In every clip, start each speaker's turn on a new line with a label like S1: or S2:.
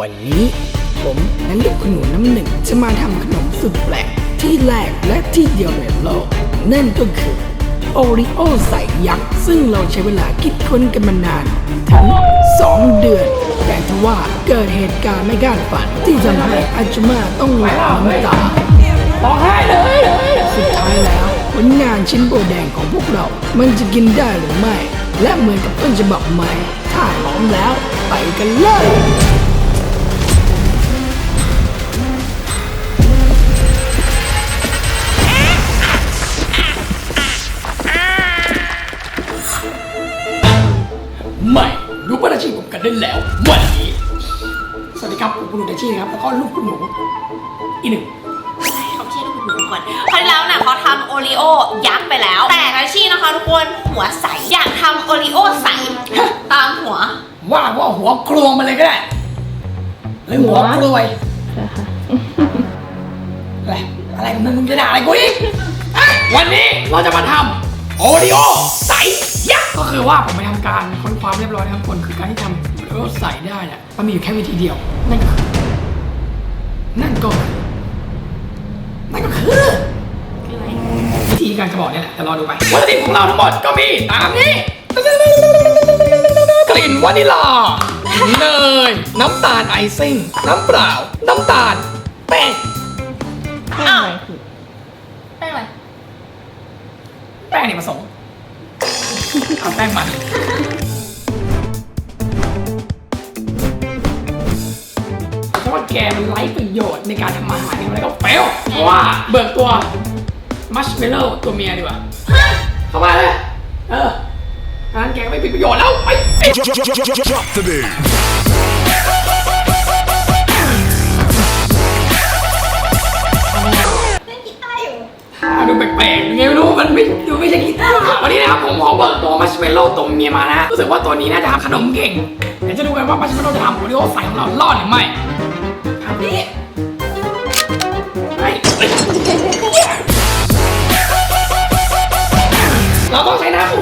S1: วันนี้ผมและลูกขนุนน้ำหนึ่งจะมาทำขนมสุดแปลกที่แรกและที่เดียวในโลก นั่นก็คือโอริโอใส่ยักษ์ ซึ่งเราใช้เวลาคิดค้นกันมานานถึง2เดือน แต่ทว่าเกิดเหตุการณ์ไม่คาดฝันที่ทำให้อาจุมาต้องหลั่งน้ำตา
S2: ร้องไห้เลย
S1: สุดท้ายแล้วผลงานชิ้นโบแดงของพวกเรา มันจะกินได้หรือไม่ และเหมือนกับต้นฉบับไหมถ้าพร้อมแล้ว ไปกันเลย
S2: อีกหนึ่ง
S3: เขาชื่อลูกหนูก่อนคราวที่แล้วเนี่ยเขาทำโอรีโอยักษ์ไปแล้ว แต่ทัชชี่นะคะทุกคนหัวใส อยากทำโอรีโอใส ตามหัว
S2: ว่าว่าหัวกลวงมาเลยก็ได้หรือหัวกลวยอะไรอะไรมึงมึงจะด่าอะไรกูอีกอะวันนี้เราจะมาทำโอริโอใสยักษ์ก็คือว่าผมไปทำการค้นคว้าเรียบร้อยนะครับคนคือการที่ทำโอริโอใสได้เนี่ยมันมีอยู่แค่วิธีเดียว นั่นก็คือนั่นก็คือนั่นก็คือ วิธีการจะบอกเนี่ยแหละแต่รอดูไปวัตถุดิบของเราทั้งหมดก็มีตามนี้ กลิ่นวานิลาเนยน้ำตาลไอซิ่ง น้ำเปล่า น้ำตาลแป้ง
S3: อ้าวแป้งอะไร
S2: แป้งนี่ผสมเอาแป้งมันเพราะว่าแกมันไร้ประโยชน์ในการทำอาหารนี่มันก็เฟลเพราะว่าเบิกตัว มัชเมลโล่ตัวเมียดีกว่า เข้ามาเลยเอองั้นแกก็ไม่เป็นประโยชน์แล้วไป
S4: Drop, drop, drop, drop, drop the beat.
S2: อะดูแปลกๆยังไงไม่รู้มันไม่ดูไม่ใช่กีตาร์วันนี้นะครับผมขอเบิกตัวมัชเมลโล่ตัวเมียมานะรู้สึกว่าตัวนี้น่าจะทำขนมเก่งเดี๋ยวจะดูกันว่ามัชเมลโล่จะทำโอริโอใส่ของเรารอดหรือไม่ทำนี้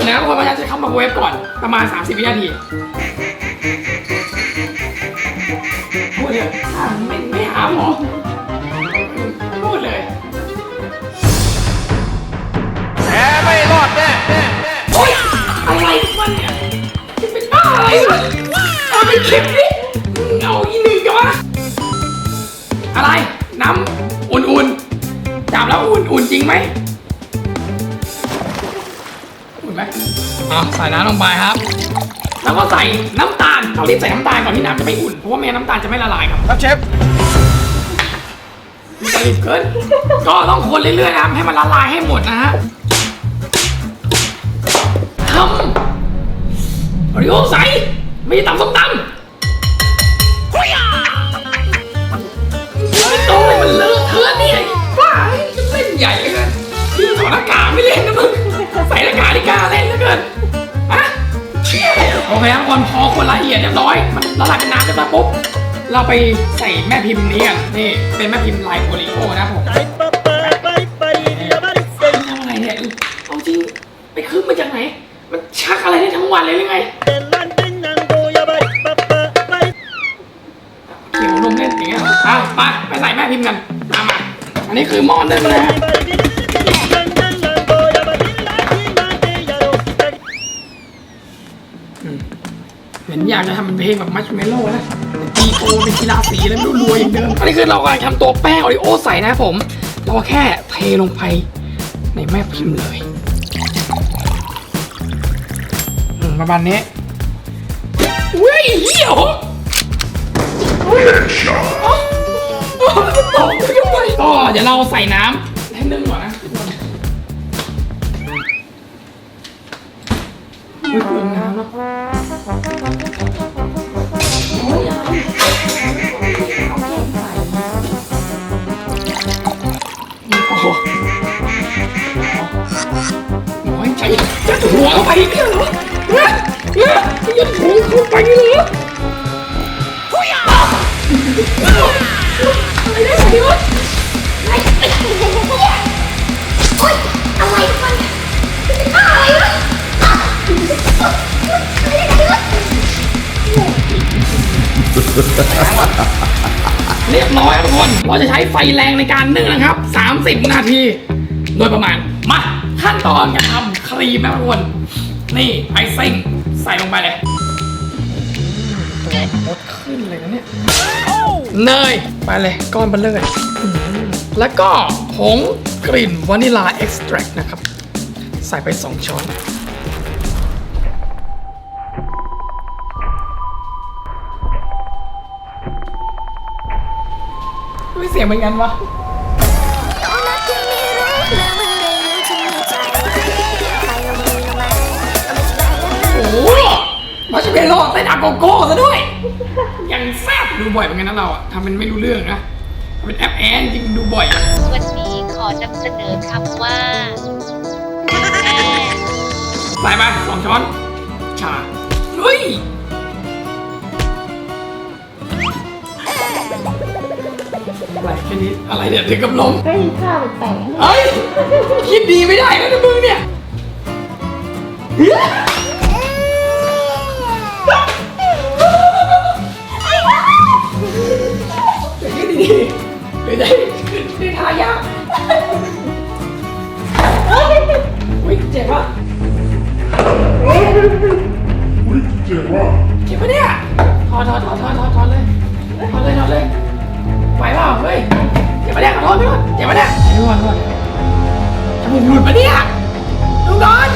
S2: ต้องใช้น้ำอุ่นนะทุกคนพยายามจะเข้ามาเวฟก่อนประมาณ 30วินาทีพูดเลยอะไม่ไม่หาหมอพูดเลยโอ๊ยอะไรมันเนี่ยจะเป็นบ้าอะไรวะเอาไปเข็มดิเอาอีหนึ่งกันวะอะไรน้ำอุ่นๆจับแล้วอุ่นๆจริงไหม อะใส่น้ำลงไปครับ แล้วก็ใส่น้ำตาลเรารีบใส่น้ำตาลก่อนที่น้ำจะไม่อุ่น เพราะว่าไม่งั้นน้ำตาลจะไม่ละลายครับ
S4: ครับเชฟ
S2: มีใจรีบเกินก็ต้องคนเรื่อยๆนะครับให้มันละลายให้หมดนะฮะทำโอริโอใสไม่ได้ตำส้มตำไม่ต้องให้มันเลอะเทอะเนี่ยบ้าจะเล่นใหญ่เลยพี่ถอดหน้ากากไม่เล่นนะมึงใส่หน้ากากที่กล้าเล่นเหลือเกินฮะเชี่ย โอเคครับคนพอคนละเอียดเรียบร้อยมันละลายเป็นน้ำเรียบร้อยปุ๊บเราไปใส่แม่พิมพ์นี้กันนี่เป็นแม่พิมพ์ลายโอริโอนะผมทำอะไรเนี่ยเอาจริงไปคืบมาจากไหน มันชักอะไรได้ทั้งวันเลยหรือไงเขียวนมเล่นอย่างเงี้ยเหรออะไปไปใส่แม่พิมพ์กันตามมาอันนี้คือหม้อนึ่งนะฮะ เห็นอยากจะทำเป็นเพลงแบบมัชเมลโล่นะตีโกเป็นกีฬาสีแล้วไม่รู้รวยอย่างเดิมอันนี้คือเรากำลังทำตัวแป้งโอริโอใส่นะครับผม เราแค่เทลงไปในแม่พิมพ์เลยมประมาณนี้เว้ยเหี้ยวอ๋ออ๋อมันตกไปทำไมก็เดี๋ยวเราใส่น้ำให้นึ่งก่อนนะทุกคนอุ้ยเน้ำแล้ว อ้ยโอ้โหโอ้ยใจยัดหัวเข้าไปเนี่ยเหรอเนี่ยเนี่ยยัดหัวเข้าไปเลยเหรอเฮ้ยอ่อะไรเนี่ย เรียบร้อยครับทุกคน เราจะใช้ไฟแรงในการนึ่งนะครับ 30 นาที โดยประมาณ มาขั้นตอนการทำครีมนะทุกคน นี่ไอซิ่งใส่ลงไปเลยตัวมดขึ้นเลยนะเนี่ยเนยไปเลยก้อนเบลเลอร์แล้วก็ผงกลิ่นวานิลาเอ็กซ์แทรนะครับ ใส่ไป 2 ช้อน เสียงเหมือนกันวะโอ้โหมาชเปโลใส่ดาโกโก้ซะด้วย ยังแซ่บดูบ่อยเหมือนกันนะเราอะทำเป็นไม่รู้เรื่องนะเป็นแอปแอนจริงดูบ่อยอะ
S5: วันนี้ขอนำเสนอคำว่าแม่
S2: ใส่ไปสองช้อน ชาเฮ้ย อะไรแค่นี้อะไรเนี่ยถึงกับลม
S5: ก็ยินข้าวแปลก
S2: เฮ้ยคิดดีไม่ได้แล้วนะมึงเนี่ยเดี๋ยวคิดดีๆเดี๋ยวจะให้ได้ทายากอุ้ยเจ็บปะเจ็บปะเนี่ยถอดถอดถอดถอดถอดถอดเลยถอดเลยถอดเลย บปะเนี่ยขอโทษพี่ก่อนเจ็บปะเนี่ยนวดนวดจมูกหลุดปะเนี่ยดูก่อน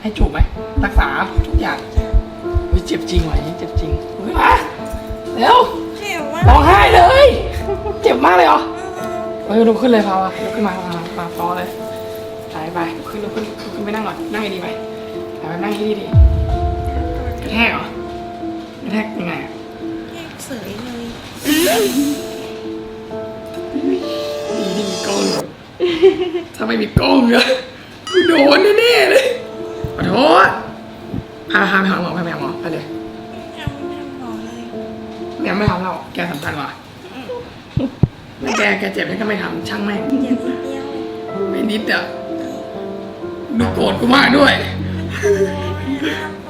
S2: ให้จูบไหมรักษาทุกอย่างเฮ้ยเจ็บจริงว่ะอันนี้เจ็บจริงเฮ้ยมาเร็วร้องไห้เลย เจ็บมากเลยเหรอเฮ้ยลุกขึ้นเลยพาวะลุกขึ้นมาพาพาพอเลยไปไปลุกขึ้นลุกขึ้นลุกขึ้นไปนั่งก่อนนั่งให้ดีไปไปไปนั่งให้ดีดีกระแทกเหรอกระแทกยังไงอะ
S3: เสยเลย
S2: ดีที่มีกล้องอยู่ถ้าไม่มีกล้องเนี่ยกูโดนแน่ๆเลยขอโทษพาพาไปหาหมอพาไปหาหมอไปเลย
S3: ทำทำหมอเลย
S2: เนี่ยไม่ทำเราแกสำคัญกว่าไม่แกแกเจ็บแล้วก็ไม่ทำช่างแม่ง
S3: เจ็บนิดเดียว
S2: ไม่นิดอะดูโกรธกูมากด้วย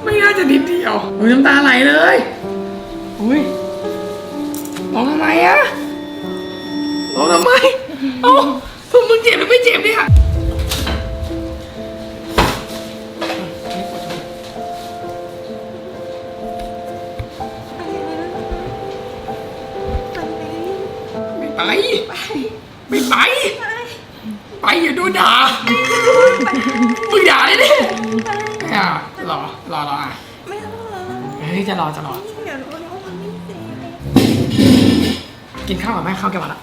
S2: ไม่น่าจะนิดเดียวอุ้ยน้ำตาไหลเลยอุ้ย ร้องทำไมอะร้องทำไม เอ้าพวกมึงเจ็บหรือไม่เจ็บเนี่ย ไม่ไป ไม่ไป ไปอย่าโดนด่ามึงด่าเลยดิไม่เอารอรอรออะ
S3: ไม่ต้องเลย
S2: เฮ้ยจะรอจะรอ กินข้าวกับแม่ข้าวแกมาละ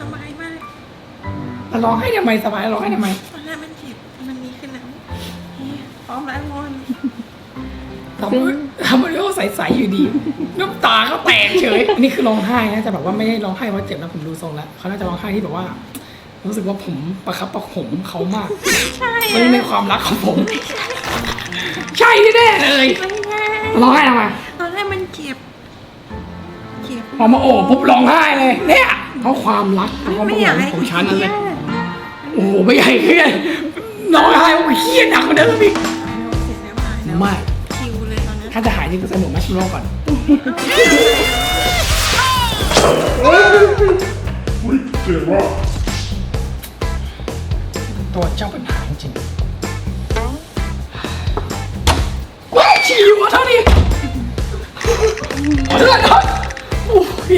S3: สบายมาก
S2: แล้วร้องให้ทำไมสบายร้องให้ทำไม
S3: ตอนแรกมันเจ็บมันดีขึ้นแล้วนี่พร้อมแล้วมอน
S2: ทำทำมันก็ใสๆอยู่ดี น้ำตาเขาแตกเฉยอันนี้คือร้องไห้นะแต่แบบว่าไม่ได้ร้องไห้เพราะเจ็บนะผมดูทรงแล้วเขาน่าจะร้องไห้ที่แบบว่า รู้สึกว่าผมประคับประหงมเขามาก
S3: ใช่
S2: ไม่ในความรักของผม ใช่แน่ๆเลย
S3: ไม่แน่
S2: ร้องไห้ทำไม
S3: ตอนแรกมันเจ็บเจ็บ
S2: พอมาโอบปุ๊บร้องไห้เลย เนี่ยเพราะความรักและความ
S3: ไม่
S2: ประห
S3: อยาก
S2: ง
S3: ให้
S2: ของฉันนั่นเลย
S3: ครีด
S2: โอ้โหไม่ใหญ่เครียดร้องไห้ว่าเครียดหนักกว่าเดิมอีก
S3: เสร็จแล้วหายแล้ว
S2: ไม่
S3: คิวเลยตอนนั้น
S2: ถ้าจะหายจริงก็สนุกแมชโลก่อนตัวเจ้าปัญหาจริงๆว้ายฉี่อยู่วะเท่านี้ ขอโทษนะโอ้ย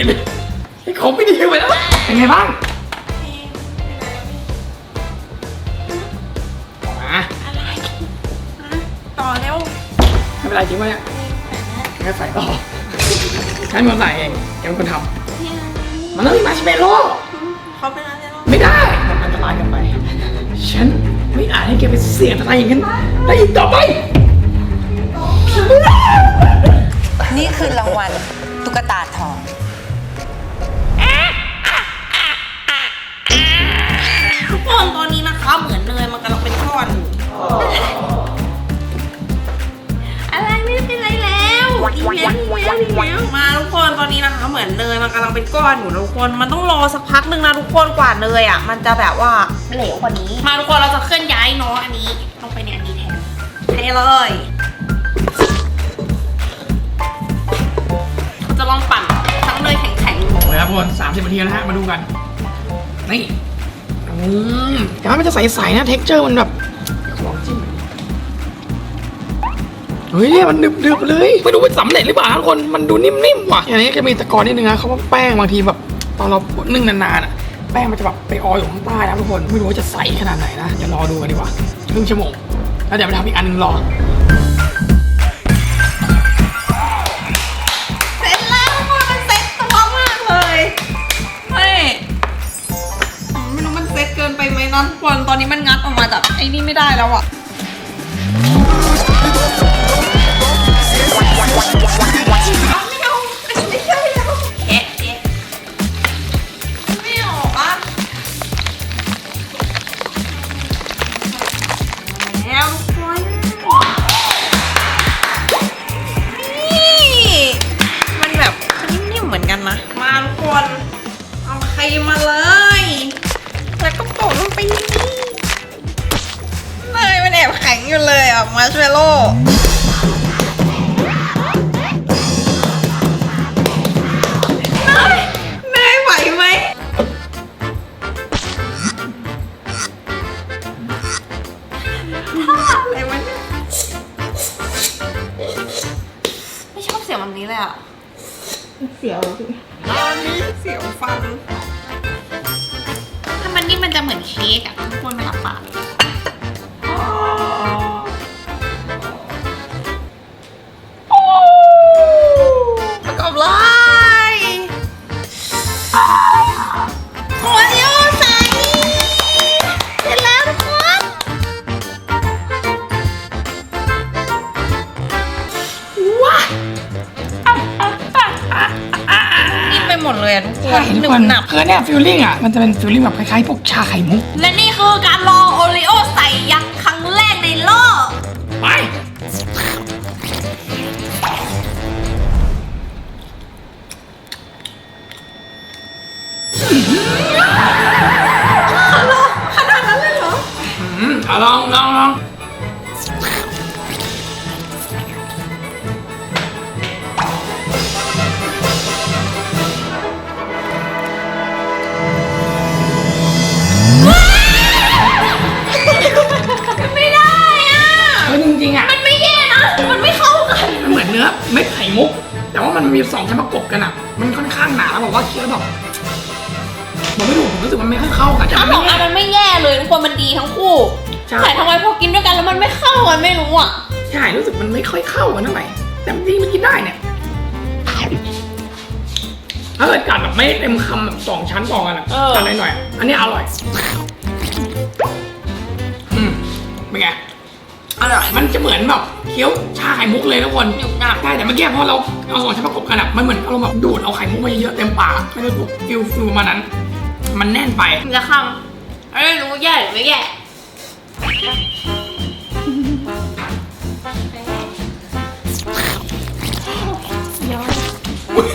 S2: ไอ้ของไม่ดีไปแล้วเป็นไงบ้างออกมา
S3: อะไรต่อแล้ว
S2: ไม่เป็นไรจริงปะเนี่ยแค่ใส่ต่อฉันเป็นคนใส่เองแกเป็นคนทำมันต้องมีมาร์ชเมลโล่
S3: เขาเป็นอะไรแล้ว
S2: ไม่ได้มันอันตรายเกันไป ฉันไม่อาจให้แกไปเสี่ยงอันตรายอย่างนั้นได้อีกต่อไป
S6: นี่คือรางวัลตุ๊กตาทอง
S3: ทุกคนตอนนี้นะคะเหมือนเนยมันกำลังเป็นก้อนอยู่อะไรไม่เป็นไรแล้วดีแล้วดีแล้วดีแล้วมาทุกคนตอนนี้นะคะ เหมือนเนยมันกำลังเป็นก้อนอยู่ทุกคนมันต้องรอสักพักหนึ่งนะทุกคนกว่าเนยอะ มันจะแบบว่าเหลวกว่านี้ มาทุกคนเราจะเคลื่อนย้ายเนาะอันนี้ลงไปในอันนี้แทนเทเลย
S2: คนสามสิบนาทีนะฮะ มาดูกัน นี่อืมแต่ว่ามันจะใสๆนะ เท็กเจอร์มันแบบลองจิ้มเฮ้ยมันดึบๆเลย ไม่รู้ว่าสำเร็จหรือเปล่าทุกคน มันดูนิ่มๆว่ะ อย่างนี้ก็มีตะกอนนิดนึงนะเขาว่าแป้งบางทีแบบตอนเรานึ่งนานๆอะ แป้งมันจะแบบไปออยอยู่ข้างใต้นะทุกคน ไม่รู้ว่าจะใสขนาดไหนนะ เดี๋ยวรอดูกันดีกว่าครึ่งชั่วโมง แล้วเดี๋ยวไปทำอีกอันหนึงรอ
S3: นไปไหมนะทุกคนตอนนี้มันงัดออกมาจากไอ้นี่ไม่ได้แล้วอะ เสียงแบบนี้เลยอะ เสียวเสียวฟัน ถ้ามันนี่มันจะเหมือนเค้กอะทุกคนเวลาปาดประกอบเลย ดเลยอะทุกค
S2: ใช่
S3: น
S2: ทุ
S3: ห
S2: ก
S3: นึ
S2: คน
S3: บหนับ
S2: คือเนี่ยฟิลลิ่งอะมันจะเป็นฟิลลิ่งแบบคล้ายๆพวกชาไข่มุก
S3: และนี่คือการลองโอริโอใส่ยักษ์ครั้งแรกในโลก
S2: ไป
S3: ขนาดนั้นเลยเหรอ
S2: อืมเอาลองลองลอง
S3: มันมี
S2: สองชั้นประกบกันอะ มันค่อนข้างหนาแล้วบอกว่าเคี้ยวแบบผมไม่รู้ผมรู้สึกมันไม่ค่อยเข้ากันแต่
S3: ถ้า
S2: มัน
S3: บ
S2: ไม่
S3: อก
S2: แย่
S3: อะมันไม่แย่เลยทุกคนมันดีทั้งคู่
S2: ใช่
S3: แต่ทำไมพอกินด้วยกันแล้วมันไม่เข้ากันไม่รู้อะ
S2: ใช่รู้สึกมันไม่ค่อยเข้ากันเท่าไหร่แต่จริงๆมันกินได้เนี่ยถ้าเกิดกัดแบบไม่เต็มคำแบบสองชั้นต่อกันอะ
S3: เออ
S2: กัดหน่อยๆอันนี้อร่อยอืมเป็นไง
S3: อร่อย
S2: มันจะเหมือนแบบ เคี้ยวชาไข่มุกเลยทุกคน
S3: หนุบหนับ
S2: ใช่แต่เมื่อกี้พอเราเอาสองชั้นประกบกันอะมันเหมือนอารมณ์แบบดูดเอาไข่มุกมาเยอะๆเต็มปากไม่ได้ถูกฟิลฟิลประมาณนั้น มันแน่นไป
S3: มันจะคำไม่รู้แย่หรือไม่แย่
S2: อุ๊ย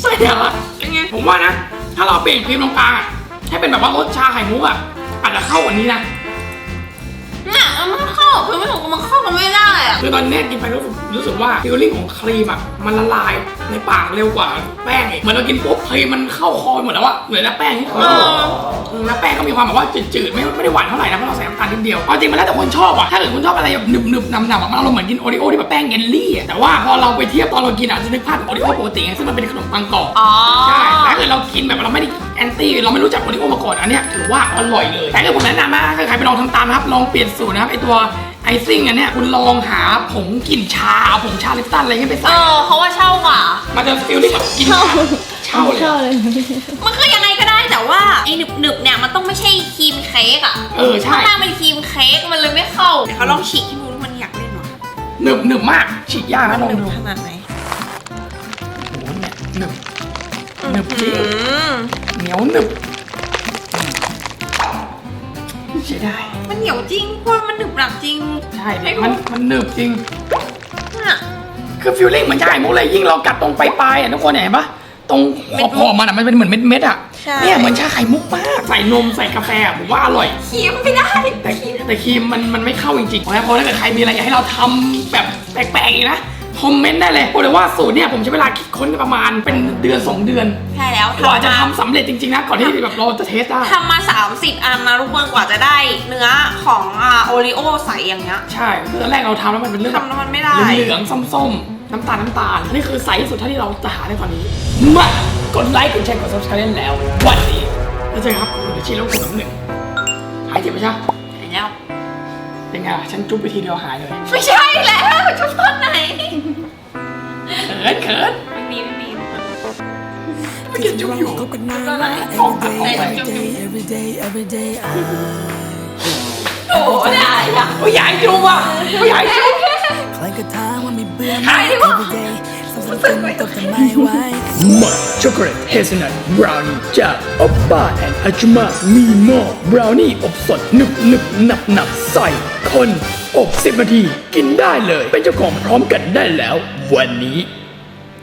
S2: ใส่อะไร
S3: เป็นไง
S2: ผมว่านะ ถ้าเราเปลี่ยนครีมตรงกลางอะให้เป็นแบบว่ารสชาไข่มุกอะอาจจะเข้ากว่านี้นะ
S3: เนี่ย มันไม่เข้าคือไม่ถูกมันเข้ากันไม่ได้อะ
S2: คือตอนนี้กินไปรู้สึกรู้สึกว่าฟิลลิ่งของครีมอะมันละลายในปากเร็วกว่าแป้งอีกเหมือนเรากินปุ๊บครีมมันเข้าคอหมดแล้วอะเหลือแต่แป้งที่คอ
S3: เออ
S2: มแล้วแป้งก็มีความแบบว่าจืดๆไม่ไม่ได้หวานเท่าไหร่นะเพราะเราใส่น้ำตาลนิดเดียวเอาจริงมันแล้วแต่คนชอบอะถ้าเกิดคุณชอบอะไรแบบหนึบหนึบๆหนำๆอะมันอารมณ์เหมือนกินโอริโอที่แบบแป้งเยลลี่อะแต่ว่าพอเราไปเทียบตอนเรากินอะจะนึกภาพโอริโอปกติไงซึ่งมันเป็นขนมปังกรอบ
S3: อ๋อ
S2: ใช่แต่ถ้าเกิดเรากินแบบเราไม่ได้แอนตี้เราไม่รู้จักโอริโอมาก่อนอันเนี้ยถือว่าอร่อยเลย แต่ถ้าผมแนะนำนะถ้าใครไปลองทำตามนะครับ ลองเปลี่ยนสูตรนะครับไอตัว ไอซิ่งอันเนี้ยคุณลองหาผงกลิ่นชาเอาผงชาลิปตันอะไรเงี้ยไป
S3: เอ
S2: ใส่
S3: อเพราะว่าเช่ากว่า
S2: มันจะฟิลลิ่งแบบกินชาเช่าเลย
S3: มันคือยังไงก็ได้แต่ว่าไอ้หนึบหนึบๆเนี่ยมันต้องไม่ใช่ครีมเค้กอะ
S2: เออใช่
S3: ถ้าเป็นครีมเค้กมันเลยไม่เข้า เดี๋ยวเขาลองฉีกให้ดูว่ามันอยากเล่นหรอ
S2: หนึบหนึบมากฉีกยากนะลอง
S3: หนึบ
S2: ดู
S3: ขนาดไหน
S2: โอ้โหเนี่ยหนึบหนึบจริง
S3: อืม
S2: เหนียวหนึบ ใช่ได้
S3: มันเหนียวจริงพวกมันหนึบหนับจริง
S2: ใช่
S3: ให้ดู
S2: มันมันหนึบจริง
S3: น่ะ
S2: คือฟิลลิ่งเหมือนชาไข่มุกเลยยิ่งเรากัดตรงปลายๆอะทุกคนเห็นปะตรงขอบขอบมันอะมันเป็นเหมือนเม็ดๆอะ
S3: ใช่
S2: เนี่ยเหมือนชาไข่มุกมากใส่นมใส่กาแฟอะผมว่าอร่อย
S3: เคี้ยวไม่ได้
S2: แต่แต่ครีมมันมันไม่เข้าจริงๆเพราะฉะนั้นพอถ้าเกิดใครมีอะไรอยากให้เราทำแบบแปลกๆอีกนะ คอมเมนต์ได้เลยบอกเลยว่าสูตรเนี่ยผมใช้เวลาคิดค้นกันประมาณเป็นเดือน 2 เดือน
S3: ใช่แล้ว
S2: กว่าจะ
S3: มา
S2: ทำสำเร็จจริงๆนะก่อนที่แบบเราจะเทสได้
S3: ทำมา 30 อันนะทุกคนกว่าจะได้เนื้อของอ่าโอริโอใสอย่างเงี้ย
S2: ใช่คือตอนแรกเราทำแล้วมันเป็นเรื่อง
S3: ทำแล้วมันไม่ได้
S2: เหลืองๆส้มๆ น้ำตาลน้ำตาล นี่คือไซส์ที่สุดเท่าที่เราจะหาได้ตอนนี้ มากดไลค์กดแชร์กด subscribe แล้ว วันนี้แล้วเจอกันครับผมเดี๋ยวชี้ลงกดน้ำหนึ่งหายเจ็บไหมจ๊ะ
S3: แล้ว
S2: เป็นไงล่ะฉันจุ๊บไปทีเดียวหายเลย
S3: ไม่ใช่แล้วชุดตอนไหน
S2: เขินเขิน
S3: ไม่มีไม่มี
S2: เมื่อกี้จุ๊บอยู่
S3: ตอนไหน
S2: กล้องตัดออกไป
S1: every day every day
S3: โอ้ได้อะ
S2: โอ้ยใหญ่จุ๊บอะโอ้ยใหญ่จุ๊บ
S1: ใครก็ถามว่ามีเบื่อไหม
S2: หายดิวะ
S1: every day มัทำไม่ไหว
S2: มัช็อกโกแลตเฮซนัทบราวนี่จากออปป้าแอนอาจุมามีหม้อบราวนี่อบสดหนึบหนึบหนับหนับใส่คนอบ10นาที กินได้เลย เป็นเจ้าของพร้อมกันได้แล้ว วันนี้